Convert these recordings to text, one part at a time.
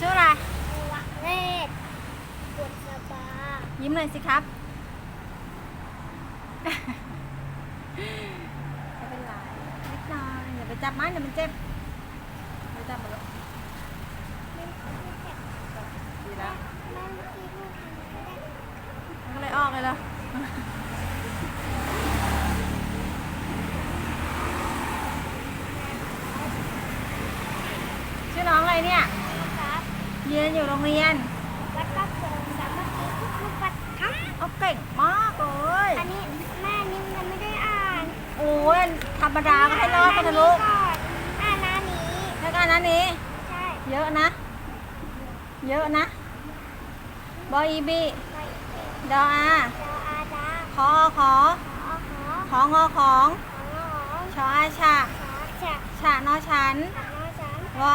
ชื่ออะไรวะเลศบุษบายิ้มเลยสิครับไม่เป็นไรนิดหน่อยอย่าไปจับมันเดี๋ยวมันเจ็บไปจับมันหรอก ไม่ไม่เจ็บ ดีแล้ว แม่เมื่อกี้ลูกทำไม่ได้ มันก็เลยออกเลยเหรอ ชื่อน้องอะไรเนี่ย ครับ เรียน อยู่โรงเรียนแล้วก็เสริมสามัคคีทุกทุกๆวันครับเอาเก่งมากเลยอันนี้แม่นี่ยังไม่ได้อ่านโอ้ยธรรมดาก็ให้รอดกันนะลูกก่อนอ่านหน้านี้แล้วกันนั้นนี้ใช่เยอะนะ เยอะนะบออีบีไปเอกดออาดาวอาดาขอขอขอขอของอของขอหอชออาชะขอจะฉะนอฉันขอฉันวอา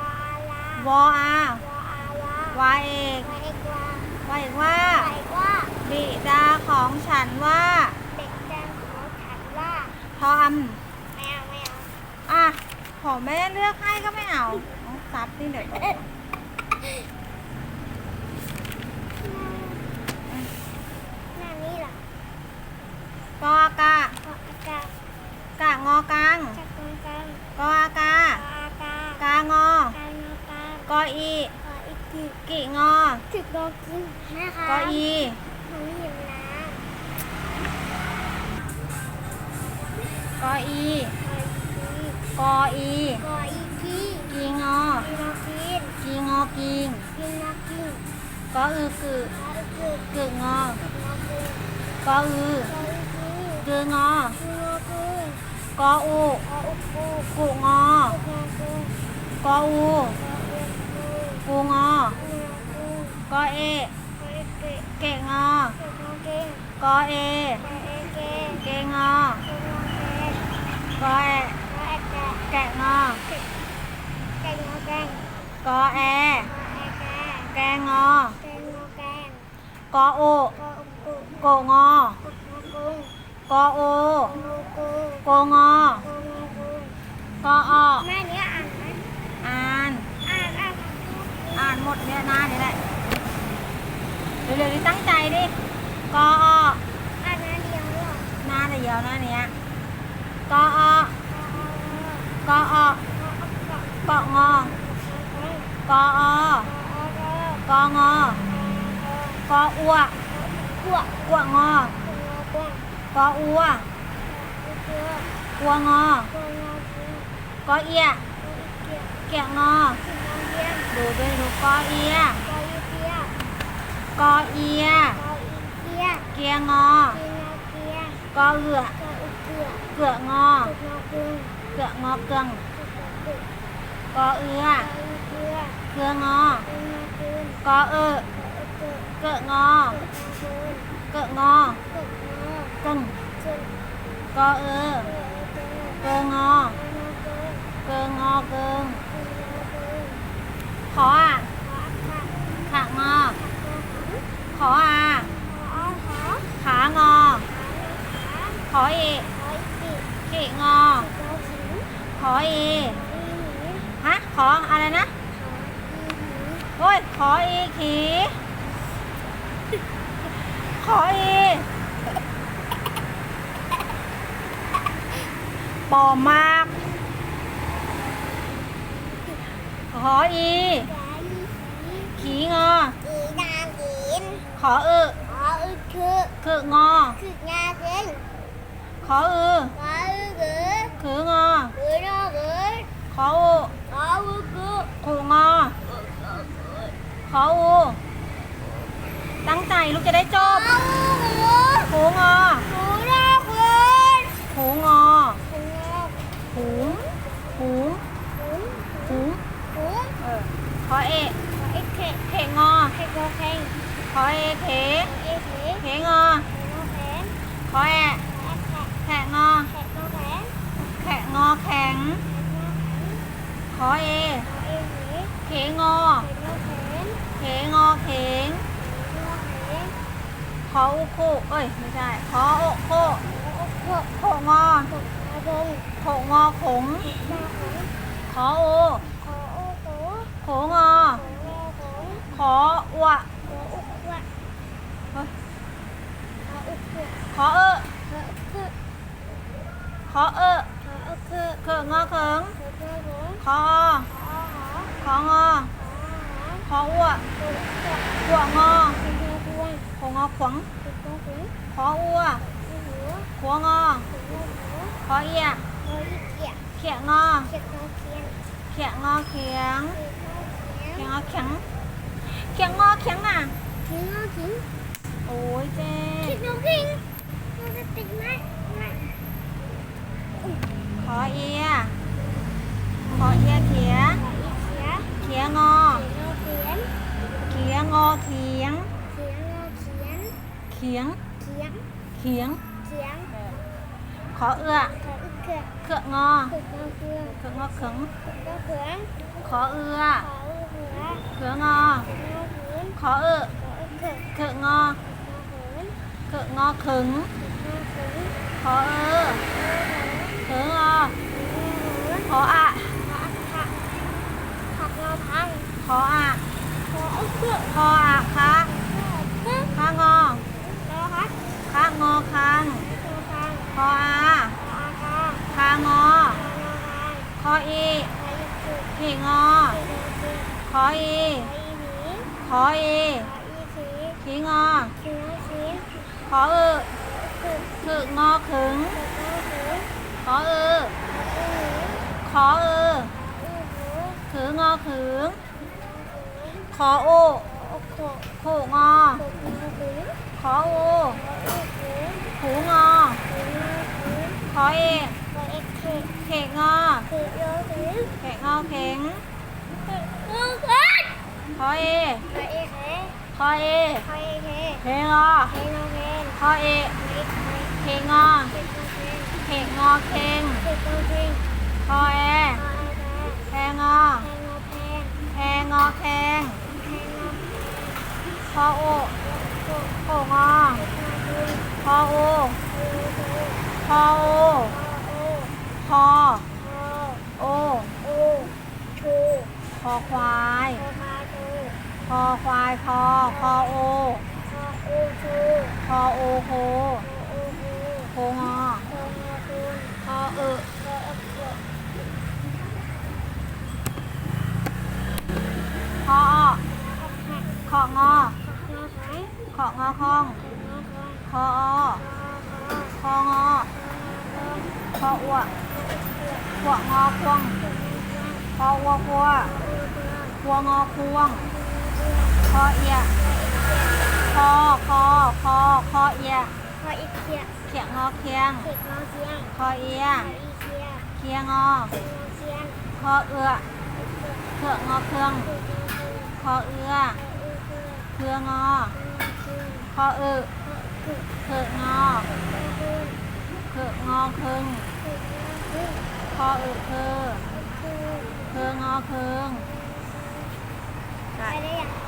ลาลาวออา วออาวาวาเอกวาเอกวาวาเอกว่า วาเอกว่าบิดาของฉันว่าเด็กแดงขอฉันว่าพออไม่เอาไม่เอาำอะขอแม่เลือกให้ก็ไม่เอาเอาซับนี่เดี๋ยวหน้านี้ล่ะ กออากา ขออากาศ กะงอกลาง จักรกลาง กออากา ขออากาศ กางอ การนอกลาง กออี ขออีกที กิงอ ถึกโดนกินนะคะ กออี หนูหิวน้ ก ออีำขออีกทีกออีขออีกทีกีงอกินนกกินกีงอกิงกินนกกินกออือกึขออีกทีกึงอนกกินกออือขออีกทีกึงอกินนกกินกออูขออุกกูกุงออุกนกกูกออูขออุกกูกูงออุกนกกูกอเอขออีกทีเกะงอเกิดนกกินกอเอ ขอเอเก เกงอ เกิดนกเก ก อแอขอแกแกแกะงอแกงนกแกงกอแอขอแอกแกแกงอ แกงนกแกงกอโอขออุกกูโกงออุกนกกุ้งกอโอนกกูโกงอ กูนกกูกออแม่เนี้ยอ่านไหมอ่าน อ่านอ่านอ่านหมดเนี่ยหน้านี่แหละ เร็วๆดิตั้งใจดิกอออ่านหน้าเดียวหรอหน้าเดียวหน้าเนี้ยกออ ขออ๋อก ออ ขอ เกาะงอ กออ กอ งอกออัวขวบกวงอขวบกออัวขวบกวงอขวบขวบกอเอียเกียร์เกียงอขึ้นน้ำเยี่ยมดูด้วยดูกอเอียกออีเกียกอเอียกออีเกียเกียงอกินนกเกียกอเอือกออุกเกียเกือกงอกุกนกกุ้งเกือกงอเกือง กอเอือกออีเกืองอ กอเออกอเกียเกืองอ เกืองอ กึ่งกอเออ เกืองอ เกืองอเกืองออะขางอ ขออะขางอ ขอเอกขีงอ ขอเอฮะ ข ออะไรนะโอ้ยขออีขีขออีปลอมมาก ขออีขีงอขอเออคืองอขออือคืองอ ขออูขูงอ ขออู ตั้งใจลูกจะได้จบขูงอขูงอหูหูหูเออขอเอกเขงอขอเอเขเขงอขอแอแขงอแขงอแข็ง ขอเอ เขงอ เขงอเขงขออุคุเอ้ยไม่ใช่ ขอโอโคโคงอโขงอขงขอโอ โขงอ ขออวขออวะเฮ้ยขออวะขอเออขออุกวะขอเออขออุกวะเงงอเขิง ขอเพื่อนผมขอขอหอของอขอหอขออ้วขออุกวะขวงอขอเพื่อนพวงขวงอขวงขอเพื่อนผมขออ้วขอหัวขวงอขอเพื่อนหัวขอเอียขออีเกียเขียงอเขียนน้องเขียนเขียงอเขียงเขียนน้องเขียนเขียงอเขียงเขียงงอเขียงอะเขียนน้องเขียนโอ้ยเจ๊เขียนน้องเขียนเราจะติดไหมไม่ ขอเอีย ขอเอียเขีย ขออีเขีย เขียงอ เขียนน้องเขียน เขียงอเขียง เขียนน้องเขียน เขียง เขียน เขีย งเขียนขอเอื้อขออีเขียเขืองอขอน้องเขียนเขืองอเขิงน้องเขียนขอเอื้อขออีเขียเขืองอน้องเขียนขอเออขออีเขียเขืองอน้องเขียนเขืองอเขิงน้องเขียนขอเออเขืองอ ขออะ ผักผักเราพัง ขออะ ขอเอาเครื่อง ขออะคะ เครื่อง ค้างอ เราพัก ค้างอคัง เราพัง ขออา ขออาคา คางอ เราพัง ข ออีขออีขีงอขออีขออีขีงอขออเออคือขึงอขึงขออขอเออขอเออถืองอขึงขอหูขอโอโขงอขออยสีขอโอขออีหูงอขอน้อยสีขอ เขกเคงอ เขงงอเข็งลูกเอ้ยขอเอขอเอ็กเคอเอขอเอเคเขงงอเฮโนเคนขอเอเอเคเขงงอเคเขงงอเข็งคอเอ ขอเอ็กเค แพงงอ เฮโนเพน แพงงอแข็ง เฮโน ขอโอ โก โขงอ เฮโน ขอโอ คูคูคู ขอโอ โอ คอ โอ โอ โอชู ค อควายโอมาชูคอควายคอคอโอคอโอชูคอโอโคโอโอคูโคงอโคงอคูนคอเออโคเอ็กเคคออ้อหักของอหักงองอคองอคอนคออ้อคอคอองอคออ้วขวงอควงคออ้วควค วงอควง คอเอีย คอ คอ คอ คอเอีย คออีเคียเขียงงอเคียง เขียงอเคียงคอเอีย คออีเคียเคียงอเคียงอเคียงคอเอือเขืองอเครื่องเคียงอเคียงคอเอือคออีเคียเครื่องอเคียงคอเอือคือเขืองอคือเขืองอเครื่องคือคือคอเอือคือ คือเครื่องอเครื่อง ไปได้ยัง